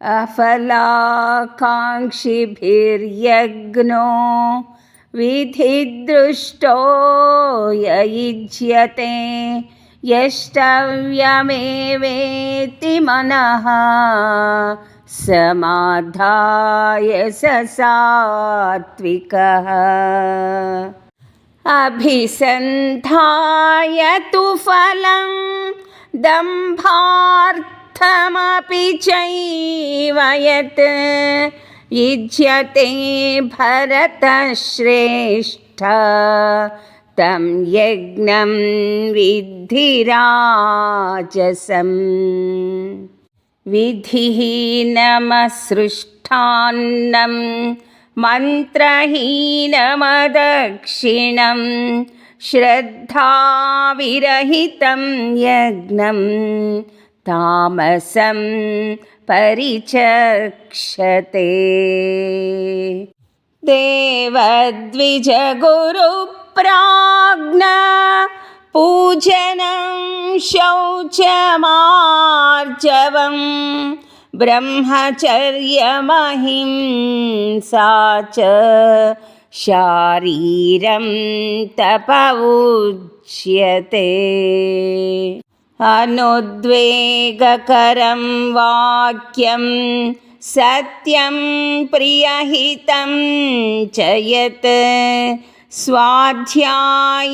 अफलाकाङ्क्षिभिर्यज्ञो विधिदृष्टो ययुज्यते यष्टव्यमेवेति मनः समाधाय स सात्विकः। अभिसन्धाय तु फलं दम्भार्थमपि चैव यत् युज्यते भरतश्रेष्ठ। तं यज्ञं विद्धिराजसम् विधिहीनमसृष्टान्नं मन्त्रहीनमदक्षिणं श्रद्धाविरहितं यज्ञं तामसं परिचक्षते। देवद्विजगुरुप्राज्ञ पूजनं शौचमार्जवं ब्रह्मचर्यमहिंसा च शारीरं तप उच्यते अनुद्वेगकरं वाक्यं सत्यं प्रियहितं च यत् स्वाध्याय